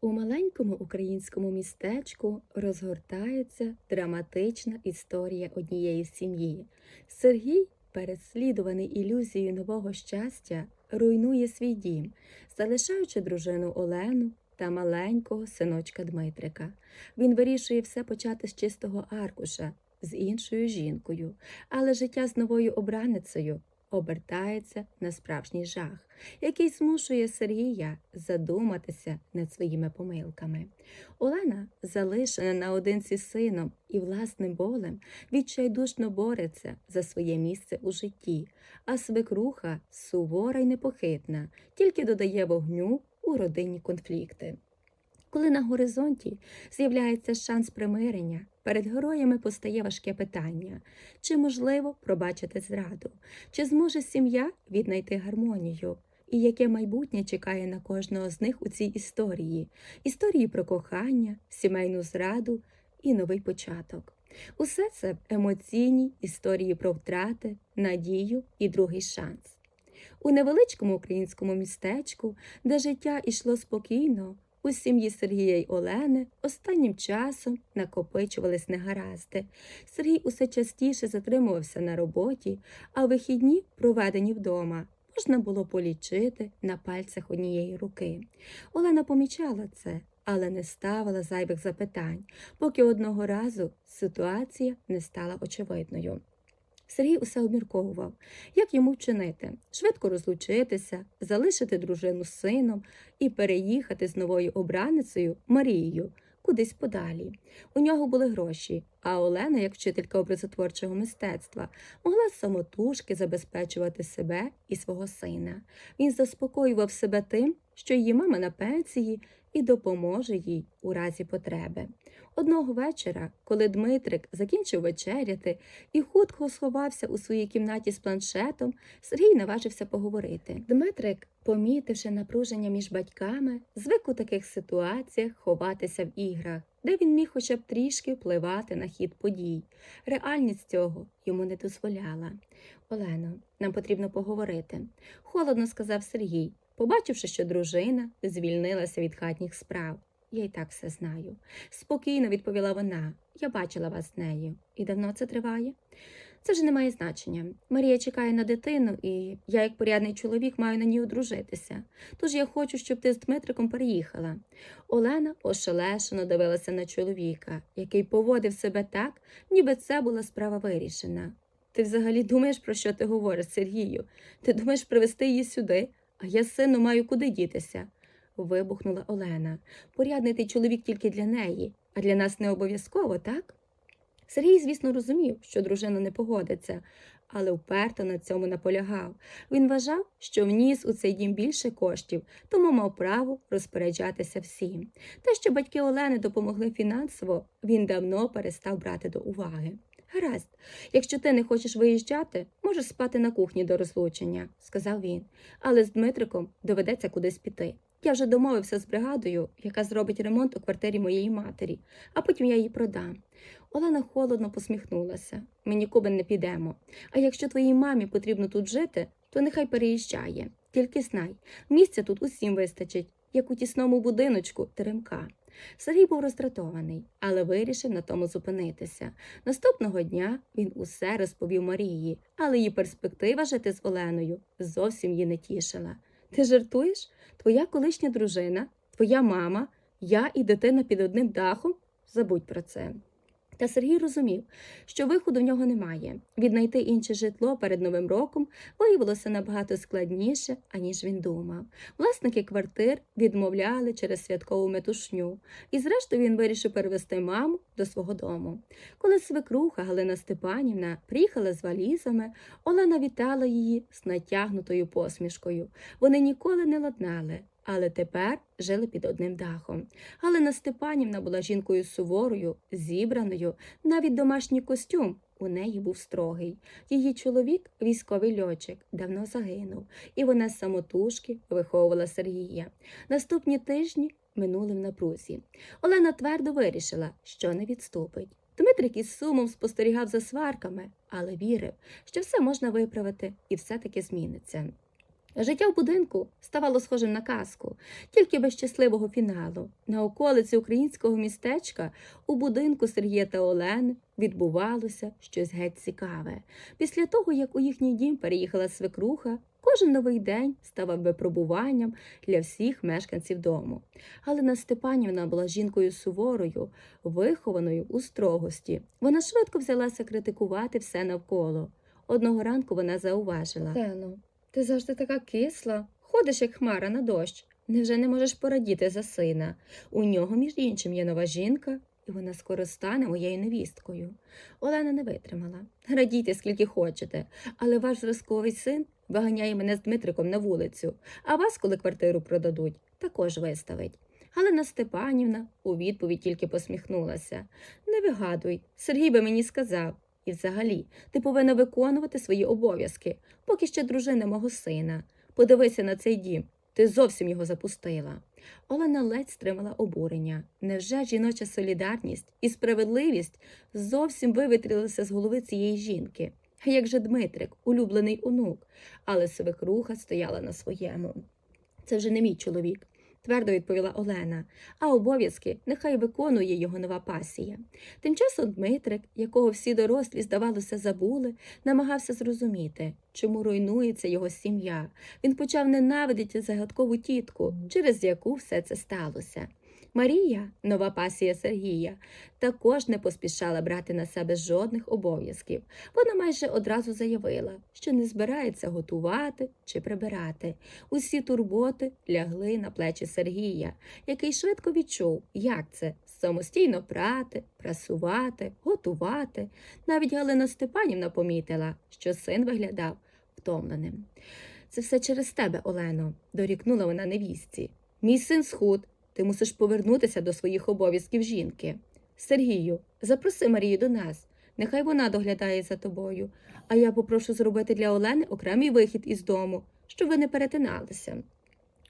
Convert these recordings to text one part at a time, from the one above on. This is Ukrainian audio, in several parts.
У маленькому українському містечку розгортається драматична історія однієї сім'ї. Сергій, переслідуваний ілюзією нового щастя, руйнує свій дім, залишаючи дружину Олену та маленького синочка Дмитрика. Він вирішує все почати з чистого аркуша з іншою жінкою, але життя з новою обраницею обертається на справжній жах, який змушує Сергія задуматися над своїми помилками. Олена, залишена наодинці з сином і власним болем, відчайдушно бореться за своє місце у житті, а свекруха сувора й непохитна, тільки додає вогню у родинні конфлікти. Коли на горизонті з'являється шанс примирення, перед героями постає важке питання: чи можливо пробачити зраду, чи зможе сім'я віднайти гармонію, і яке майбутнє чекає на кожного з них у цій історії історії про кохання, сімейну зраду і новий початок. Усе це в емоційній історії про втрати, надію і другий шанс. У невеличкому українському містечку, де життя йшло спокійно, у сім'ї Сергія й Олени останнім часом накопичувались негаразди. Сергій усе частіше затримувався на роботі, а вихідні, проведені вдома, можна було полічити на пальцях однієї руки. Олена помічала це, але не ставила зайвих запитань, поки одного разу ситуація не стала очевидною. Сергій усе обмірковував, як йому вчинити, швидко розлучитися, залишити дружину з сином і переїхати з новою обраницею Марією кудись подалі. У нього були гроші, а Олена, як вчителька образотворчого мистецтва, могла самотужки забезпечувати себе і свого сина. Він заспокоював себе тим, що її мама на пенсії і допоможе їй у разі потреби. Одного вечора, коли Дмитрик закінчив вечеряти і хутко сховався у своїй кімнаті з планшетом, Сергій наважився поговорити. Дмитрик, помітивши напруження між батьками, звик у таких ситуаціях ховатися в іграх, де він міг хоча б трішки впливати на хід подій. Реальність цього йому не дозволяла. Олено, нам потрібно поговорити, холодно сказав Сергій, побачивши, що дружина звільнилася від хатніх справ. Я й так все знаю. Спокійно відповіла вона. Я бачила вас з нею. І давно це триває? Це вже не має значення. Марія чекає на дитину, і я, як порядний чоловік, маю на ній одружитися. Тож я хочу, щоб ти з Дмитриком переїхала. Олена ошелешено дивилася на чоловіка, який поводив себе так, ніби це була справа вирішена. Ти взагалі думаєш, про що ти говориш, Сергію? Ти думаєш привезти її сюди, а я сину маю куди дітися? вибухнула Олена. Порядний ти чоловік тільки для неї, а для нас не обов'язково, так? Сергій, звісно, розумів, що дружина не погодиться, але вперто на цьому наполягав. Він вважав, що вніс у цей дім більше коштів, тому мав право розпоряджатися всім. Те, що батьки Олени допомогли фінансово, він давно перестав брати до уваги. Гаразд, якщо ти не хочеш виїжджати, можеш спати на кухні до розлучення, сказав він, але з Дмитриком доведеться кудись піти. Я вже домовився з бригадою, яка зробить ремонт у квартирі моєї матері, а потім я її продам. Олена холодно посміхнулася. Ми нікуди не підемо. А якщо твоїй мамі потрібно тут жити, то нехай переїжджає. Тільки знай, місця тут усім вистачить, як у тісному будиночку теремка. Сергій був роздратований, але вирішив на тому зупинитися. Наступного дня він усе розповів Марії, але її перспектива жити з Оленою зовсім її не тішила. Ти жартуєш? Твоя колишня дружина, твоя мама, я і дитина під одним дахом? Забудь про це. Та Сергій розумів, що виходу в нього немає. Віднайти інше житло перед Новим роком виявилося набагато складніше, аніж він думав. Власники квартир відмовляли через святкову метушню, і зрештою він вирішив перевести маму до свого дому. Коли свекруха Галина Степанівна приїхала з валізами, Олена вітала її з натягнутою посмішкою. Вони ніколи не ладнали. Але тепер жили під одним дахом. Галина Степанівна була жінкою суворою, зібраною, навіть домашній костюм у неї був строгий. Її чоловік, військовий льотчик, давно загинув, і вона самотужки виховувала Сергія. Наступні тижні минули в напрузі. Олена твердо вирішила, що не відступить. Дмитрик із сумом спостерігав за сварками, але вірив, що все можна виправити і все таки зміниться. Життя в будинку ставало схожим на казку, тільки без щасливого фіналу. На околиці українського містечка у будинку Сергія та Олени відбувалося щось геть цікаве. Після того, як у їхній дім переїхала свекруха, кожен новий день ставав випробуванням для всіх мешканців дому. Галина Степанівна була жінкою суворою, вихованою у строгості. Вона швидко взялася критикувати все навколо. Одного ранку вона зауважила ти завжди така кисла, ходиш як хмара на дощ. Невже не можеш порадіти за сина? У нього, між іншим, є нова жінка, і вона скоро стане моєю невісткою. Олена не витримала. Радійте, скільки хочете, але ваш зразковий син виганяє мене з Дмитриком на вулицю, а вас, коли квартиру продадуть, також виставить. Галина Степанівна у відповідь тільки посміхнулася. Не вигадуй, Сергій би мені сказав. І взагалі, ти повинна виконувати свої обов'язки, поки ще дружина мого сина. Подивися на цей дім, ти зовсім його запустила. Олена ледь стримала обурення. Невже жіноча солідарність і справедливість зовсім вивітрилися з голови цієї жінки? А як же Дмитрик, улюблений онук, але свекруха стояла на своєму. Це вже не мій чоловік, твердо відповіла Олена, а обов'язки нехай виконує його нова пасія. Тим часом Дмитрик, якого всі дорослі, здавалося, забули, намагався зрозуміти, чому руйнується його сім'я. Він почав ненавидіти загадкову тітку, через яку все це сталося. Марія, нова пасія Сергія, також не поспішала брати на себе жодних обов'язків. Вона майже одразу заявила, що не збирається готувати чи прибирати. Усі турботи лягли на плечі Сергія, який швидко відчув, як це самостійно прати, прасувати, готувати. Навіть Галина Степанівна помітила, що син виглядав втомленим. Це все через тебе, Олено, дорікнула вона невістці. Мій син схуд, ти мусиш повернутися до своїх обов'язків жінки. Сергію, запроси Марію до нас. Нехай вона доглядає за тобою, а я попрошу зробити для Олени окремий вихід із дому, щоб ви не перетиналися.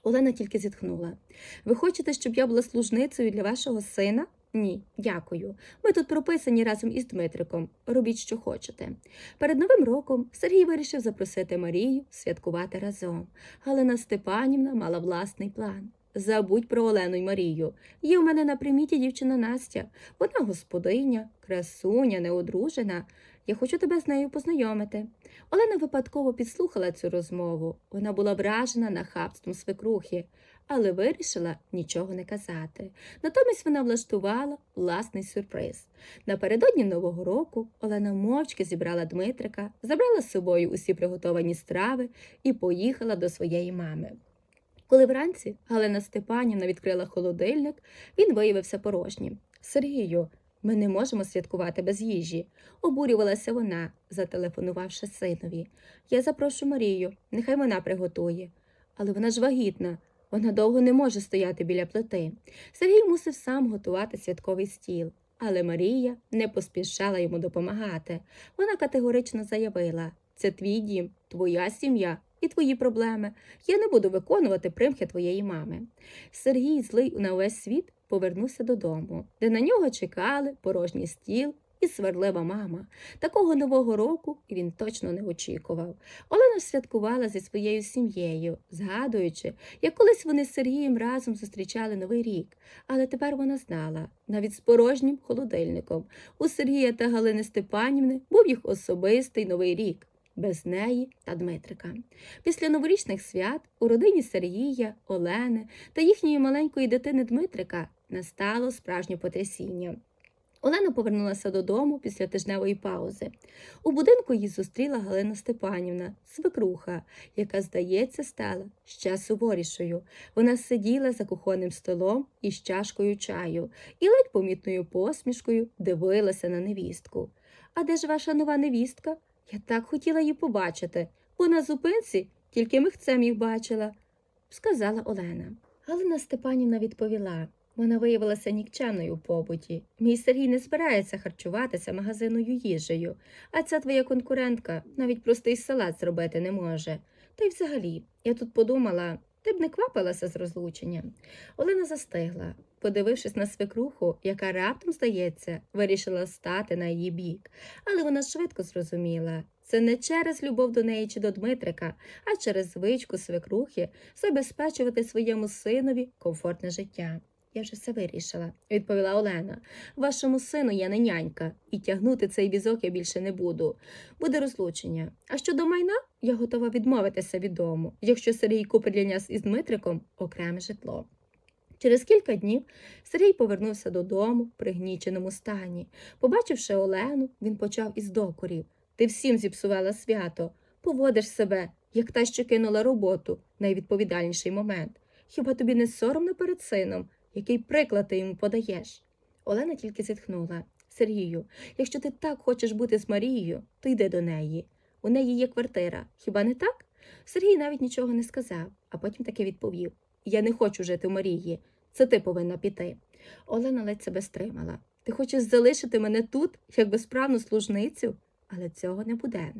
Олена тільки зітхнула. Ви хочете, щоб я була служницею для вашого сина? Ні, дякую. Ми тут прописані разом із Дмитриком. Робіть, що хочете. Перед новим роком Сергій вирішив запросити Марію святкувати разом. Галина Степанівна мала власний план. Забудь про Олену й Марію. Є в мене на приміті дівчина Настя. Вона господиня, красуня, неодружена. Я хочу тебе з нею познайомити. Олена випадково підслухала цю розмову. Вона була вражена нахабством свекрухи, але вирішила нічого не казати. Натомість вона влаштувала власний сюрприз. Напередодні Нового року Олена мовчки зібрала Дмитрика, забрала з собою усі приготовані страви і поїхала до своєї мами. Коли вранці Галина Степанівна відкрила холодильник, він виявився порожнім. Сергію, ми не можемо святкувати без їжі, обурювалася вона, зателефонувавши синові. Я запрошу Марію, нехай вона приготує. Але вона ж вагітна, вона довго не може стояти біля плити. Сергій мусив сам готувати святковий стіл, але Марія не поспішала йому допомагати. Вона категорично заявила: це твій дім, твоя сім'я і твої проблеми. Я не буду виконувати примхи твоєї мами. Сергій, злий на увесь світ, повернувся додому, де на нього чекали порожній стіл і сварлива мама. Такого нового року він точно не очікував. Олена святкувала зі своєю сім'єю, згадуючи, як колись вони з Сергієм разом зустрічали новий рік. Але тепер вона знала, навіть з порожнім холодильником, у Сергія та Галини Степанівни був їх особистий новий рік. Без неї та Дмитрика. Після новорічних свят у родині Сергія, Олени та їхньої маленької дитини Дмитрика настало справжнє потрясіння. Олена повернулася додому після тижневої паузи. У будинку її зустріла Галина Степанівна, свекруха, яка, здається, стала ще суворішою. Вона сиділа за кухонним столом із чашкою чаю і ледь помітною посмішкою дивилася на невістку. А де ж ваша нова невістка? Я так хотіла її побачити, бо на зупинці тільки михцем їх бачила, сказала Олена. Галина Степанівна відповіла. Вона виявилася нікчемною у побуті. Мій Сергій не збирається харчуватися магазиною їжею, а ця твоя конкурентка навіть простий салат зробити не може. Та й взагалі, я тут подумала, ти б не квапилася з розлученням. Олена застигла, подивившись на свекруху, яка раптом, здається, вирішила стати на її бік. Але вона швидко зрозуміла, Це не через любов до неї чи до Дмитрика, а через звичку свекрухи забезпечувати своєму синові комфортне життя. Я вже все вирішила, відповіла Олена. Вашому сину я не нянька, і тягнути цей візок я більше не буду. Буде розлучення. А щодо майна, я готова відмовитися від дому, якщо Сергій купить для із Дмитриком окреме житло. Через кілька днів Сергій повернувся додому в пригніченому стані. Побачивши Олену, він почав із докорів. Ти всім зіпсувала свято, поводиш себе, як та, що кинула роботу, найвідповідальніший момент. Хіба тобі не соромно перед сином, який приклад ти йому подаєш? Олена тільки зітхнула. Сергію, якщо ти так хочеш бути з Марією, то йди до неї. У неї є квартира, хіба не так? Сергій навіть нічого не сказав, а потім таки відповів Я не хочу жити в Марії. Це ти повинна піти. Олена ледь себе стримала. Ти хочеш залишити мене тут, як безправну служницю, але цього не буде.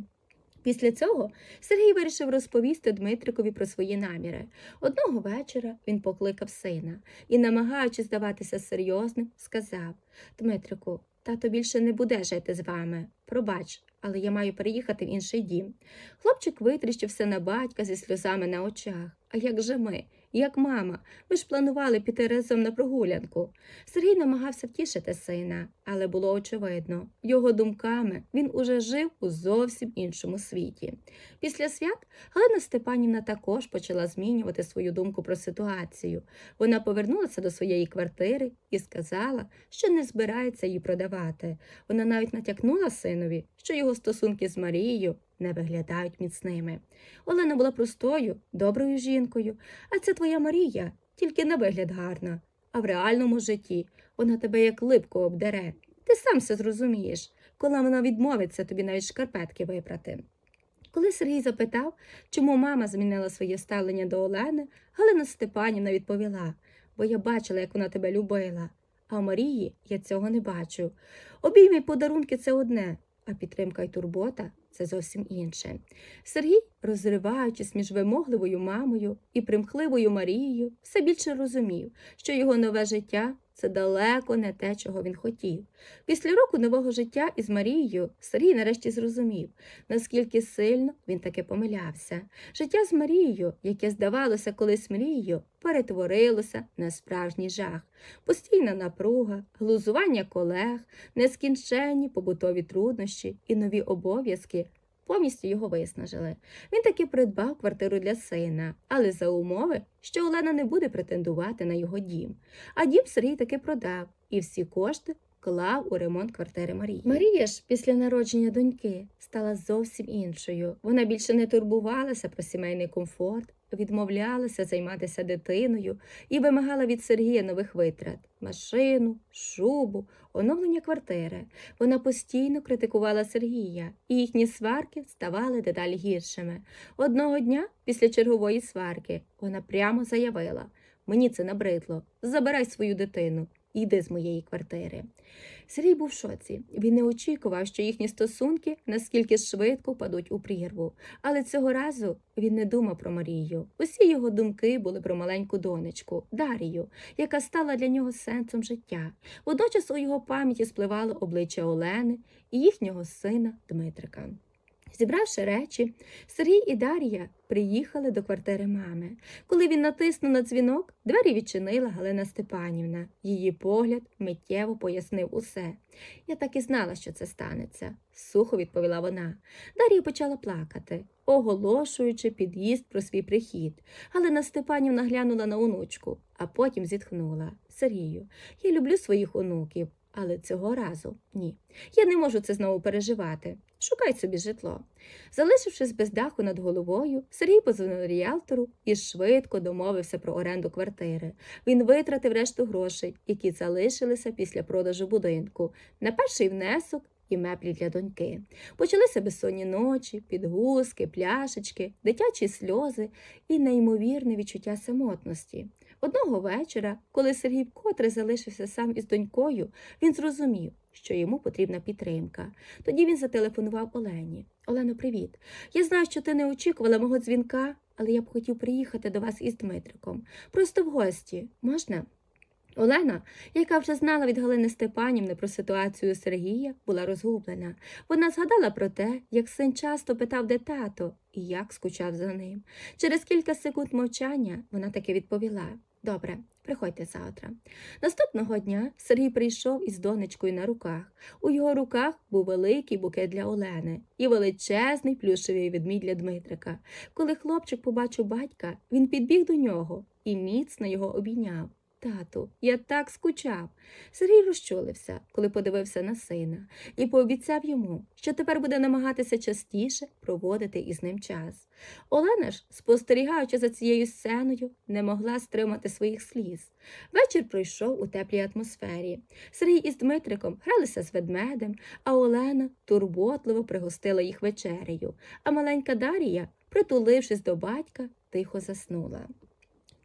Після цього Сергій вирішив розповісти Дмитрикові про свої наміри. Одного вечора він покликав сина і, намагаючись здаватися серйозним, сказав Дмитрику, тато більше не буде жити з вами. Пробач, але я маю переїхати в інший дім. Хлопчик витріщився на батька зі сльозами на очах. А як же ми? Як мама, ми ж планували піти разом на прогулянку. Сергій намагався втішити сина, але було очевидно, його думками він уже жив у зовсім іншому світі. Після свят Галина Степанівна також почала змінювати свою думку про ситуацію. Вона повернулася до своєї квартири і сказала, що не збирається її продавати. Вона навіть натякнула синові, що його стосунки з Марією не виглядають міцними. Олена була простою, доброю жінкою, а це твоя Марія, тільки на вигляд гарна. А в реальному житті вона тебе як липку обдере. Ти сам все зрозумієш, коли вона відмовиться тобі навіть шкарпетки випрати. Коли Сергій запитав, чому мама змінила своє ставлення до Олени, Галина Степанівна відповіла, бо я бачила, як вона тебе любила. А у Марії я цього не бачу. Обійми подарунки це одне, а підтримка й турбота це зовсім інше. Сергій, розриваючись між вимогливою мамою і примхливою Марією, все більше розумів, що його нове життя це далеко не те, чого він хотів. Після року нового життя із Марією Сергій нарешті зрозумів, наскільки сильно він таки помилявся. Життя з Марією, яке здавалося колись мрією, перетворилося на справжній жах, постійна напруга, глузування колег, нескінченні побутові труднощі і нові обов'язки. Повністю його виснажили. Він таки придбав квартиру для сина, але за умови, що Олена не буде претендувати на його дім. А дім Сергій таки продав і всі кошти вклав у ремонт квартири Марії. Марія ж після народження доньки стала зовсім іншою. Вона більше не турбувалася про сімейний комфорт, відмовлялася займатися дитиною і вимагала від Сергія нових витрат машину, шубу, оновлення квартири. Вона постійно критикувала Сергія, і їхні сварки ставали дедалі гіршими. Одного дня, після чергової сварки, вона прямо заявила Мені це набридло. Забирай свою дитину і йди з моєї квартири. Сергій був в шоці. Він не очікував, що їхні стосунки наскільки швидко впадуть у прірву. Але цього разу він не думав про Марію. Усі його думки були про маленьку донечку Дарію, яка стала для нього сенсом життя. Водночас у його пам'яті спливало обличчя Олени і їхнього сина Дмитрика. Зібравши речі, Сергій і Дар'я приїхали до квартири мами. Коли він натиснув на дзвінок, двері відчинила Галина Степанівна. Її погляд миттєво пояснив усе. Я так і знала, що це станеться, сухо відповіла вона. Дар'я почала плакати, оголошуючи під'їзд про свій прихід. Галина Степанівна глянула на онучку, а потім зітхнула. Сергію, я люблю своїх онуків, але цього разу ні. Я не можу це знову переживати. Шукай собі житло. Залишившись без даху над головою, Сергій позвонив ріалтору і швидко домовився про оренду квартири. Він витратив решту грошей, які залишилися після продажу будинку, на перший внесок і меблі для доньки. Почалися безсонні ночі, підгузки, пляшечки, дитячі сльози і неймовірне відчуття самотності. Одного вечора, коли Сергій вкотре залишився сам із донькою, він зрозумів, що йому потрібна підтримка. Тоді він зателефонував Олені. Олено, привіт. Я знаю, що ти не очікувала мого дзвінка, але я б хотів приїхати до вас із Дмитриком. Просто в гості. Можна? Олена, яка вже знала від Галини Степанівни про ситуацію Сергія, була розгублена. Вона згадала про те, як син часто питав, де тато, і як скучав за ним. Через кілька секунд мовчання вона таки відповіла Добре, приходьте завтра. Наступного дня Сергій прийшов із донечкою на руках. У його руках був великий букет для Олени і величезний плюшевий ведмідь для Дмитрика. Коли хлопчик побачив батька, він підбіг до нього і міцно його обійняв. Тату, я так скучав. Сергій розчулився, коли подивився на сина, і пообіцяв йому, що тепер буде намагатися частіше проводити із ним час. Олена ж, спостерігаючи за цією сценою, не могла стримати своїх сліз. Вечір пройшов у теплій атмосфері. Сергій із Дмитриком гралися з ведмедем, а Олена турботливо пригостила їх вечерею, а маленька Дарія, притулившись до батька, тихо заснула.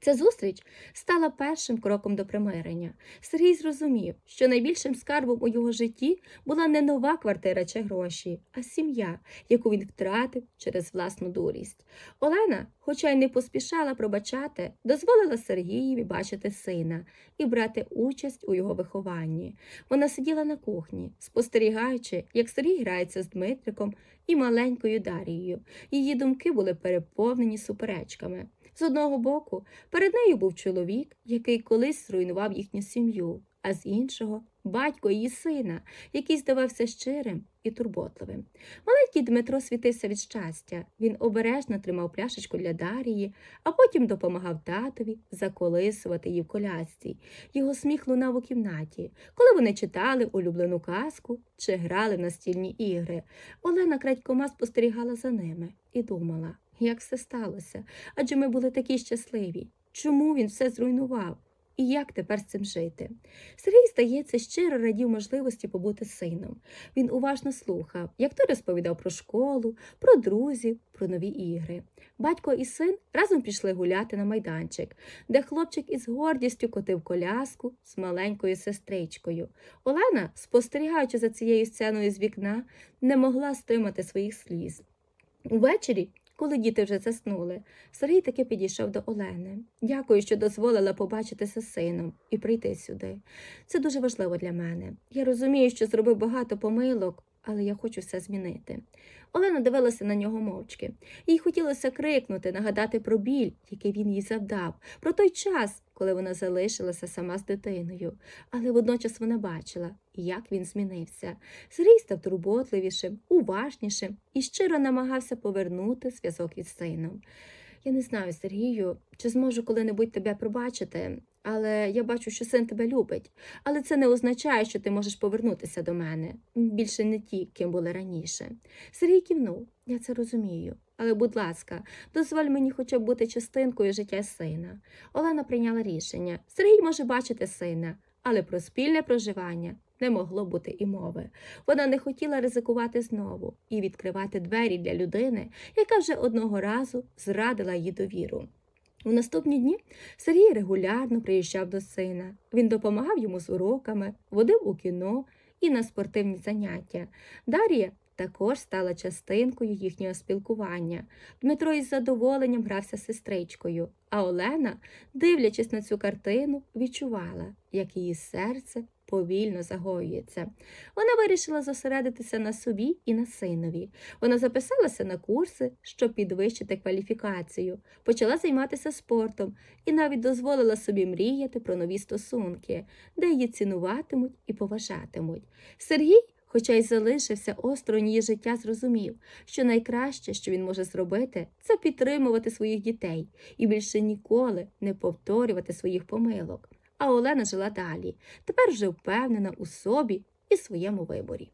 Ця зустріч стала першим кроком до примирення. Сергій зрозумів, що найбільшим скарбом у його житті була не нова квартира чи гроші, а сім'я, яку він втратив через власну дурість. Олена, хоча й не поспішала пробачати, дозволила Сергієві бачити сина і брати участь у його вихованні. Вона сиділа на кухні, спостерігаючи, як Сергій грається з Дмитриком і маленькою Дарією. Її думки були переповнені суперечками. З одного боку, перед нею був чоловік, який колись зруйнував їхню сім'ю, а з іншого батько її сина, який здавався щирим і турботливим. Маленький Дмитро світився від щастя. Він обережно тримав пляшечку для Дарії, а потім допомагав татові заколисувати її в колясці. Його сміх лунав у кімнаті, коли вони читали улюблену казку чи грали в настільні ігри. Олена крадькома спостерігала за ними і думала, як все сталося, адже ми були такі щасливі. Чому він все зруйнував? І як тепер з цим жити? Сергій, здається, щиро радів можливості побути сином. Він уважно слухав, як той розповідав про школу, про друзів, про нові ігри. Батько і син разом пішли гуляти на майданчик, де хлопчик із гордістю котив коляску з маленькою сестричкою. Олена, спостерігаючи за цією сценою з вікна, не могла стримати своїх сліз. Увечері коли діти вже заснули, Сергій таки підійшов до Олени. Дякую, що дозволила побачитися з сином і прийти сюди. Це дуже важливо для мене. Я розумію, що зробив багато помилок, але я хочу все змінити. Олена дивилася на нього мовчки. Їй хотілося крикнути, нагадати про біль, який він їй завдав, про той час, коли вона залишилася сама з дитиною. Але водночас вона бачила, як він змінився. Сергій став турботливішим, уважнішим і щиро намагався повернути зв'язок із сином. Я не знаю, Сергію, чи зможу коли-небудь тебе пробачити, але я бачу, що син тебе любить. Але це не означає, що ти можеш повернутися до мене. Більше не ті, ким були раніше. Сергій кивнув, я це розумію. Але, будь ласка, дозволь мені хоча б бути частинкою життя сина. Олена прийняла рішення. Сергій може бачити сина, але про спільне проживання не могло бути і мови. Вона не хотіла ризикувати знову і відкривати двері для людини, яка вже одного разу зрадила її довіру. У наступні дні Сергій регулярно приїжджав до сина. Він допомагав йому з уроками, водив у кіно і на спортивні заняття. Дар'я також стала частинкою їхнього спілкування. Дмитро із задоволенням грався сестричкою, а Олена, дивлячись на цю картину, відчувала, як її серце повільно загоюється. Вона вирішила зосередитися на собі і на синові. Вона записалася на курси, щоб підвищити кваліфікацію, почала займатися спортом і навіть дозволила собі мріяти про нові стосунки, де її цінуватимуть і поважатимуть. Сергій Хоча й залишився осторонь її життя, зрозумів, що найкраще, що він може зробити, це підтримувати своїх дітей і більше ніколи не повторювати своїх помилок. А Олена жила далі, тепер вже впевнена у собі і своєму виборі.